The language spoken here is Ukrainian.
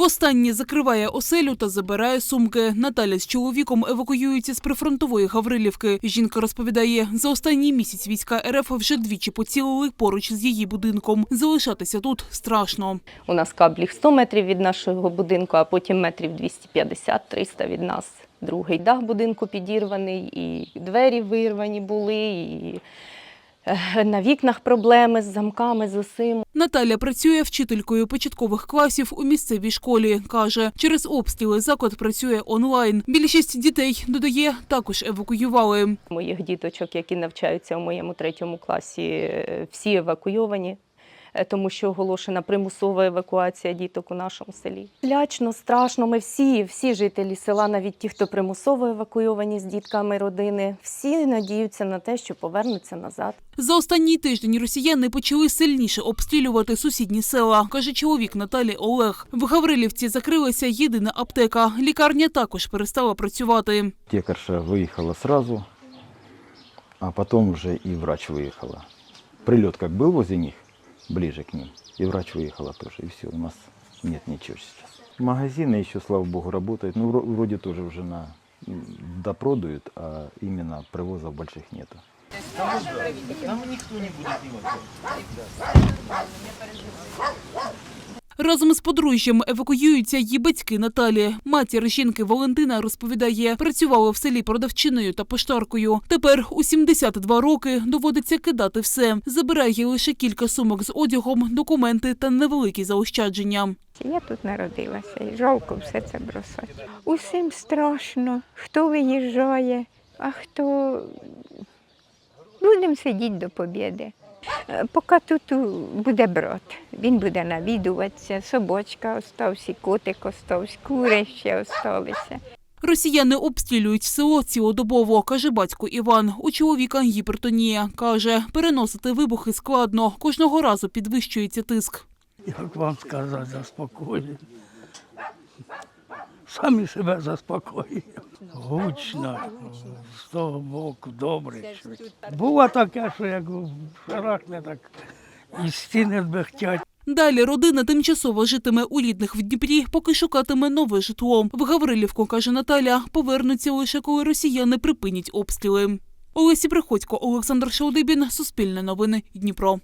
Востаннє закриває оселю та забирає сумки. Наталя з чоловіком евакуюється з прифронтової Гаврилівки. Жінка розповідає, за останній місяць війська РФ вже двічі поцілили поруч з її будинком. Залишатися тут страшно. У нас каблів 100 метрів від нашого будинку, а потім метрів 250-300 від нас. Другий дах будинку підірваний, і двері вирвані були, і на вікнах проблеми з замками, з усім. Наталя працює вчителькою початкових класів у місцевій школі. каже, через обстріли заклад працює онлайн. Більшість дітей додає також евакуювали. Моїх діточок, які навчаються у моєму третьому класі, е, всі евакуйовані, е, тому що оголошена примусова евакуація діток у нашому селі. Лячно, страшно. Ми всі, всі жителі села, навіть ті, хто примусово евакуйовані з дітками родини, всі надіються на те, що повернуться назад. За останній тиждень росіяни почали сильніше обстрілювати сусідні села, каже чоловік Наталі Олег. В Гаврилівці закрилася єдина аптека. Лікарня також перестала працювати. Текарша выехала сразу, а потом уже и врач выехала. Прилет как был возле них, ближе к ним, и врач выехала тоже, и все, у нас нет ничего сейчас. Магазины еще, слава богу, работают, ну, вро- вроде тоже уже на допродают, а именно привозов больших нету. Разом з подружжям евакуюються її батьки Наталі. Матір жінки Валентина розповідає, працювала в селі продавчиною та поштаркою. Тепер у 72 роки доводиться кидати все. Забирає лише кілька сумок з одягом, документи та невеликі заощадження. Я тут народилася і жалко все це бросати. Усім страшно, хто виїжджає, а хто будемо сидіти до побіди. Е, Поки тут буде брат, він буде навідуватися, собачка остався, котик остався, кури ще осталися. Росіяни обстрілюють село цілодобово, каже батько Іван. У чоловіка гіпертонія. Каже, переносити вибухи складно. Кожного разу підвищується тиск. як вам сказати, заспокоюємо. Самі себе заспокоюємо. Гучно, з того боку, добре. чуть. Було таке, що як шарахне, так і стіни збехтять. Далі родина тимчасово житиме у рідних в Дніпрі, поки шукатиме нове житло. В Гаврилівку, каже Наталя, повернуться лише коли росіяни припинять обстріли. Олесі Приходько, Олександр Шаудибін, Суспільне новини, Дніпро.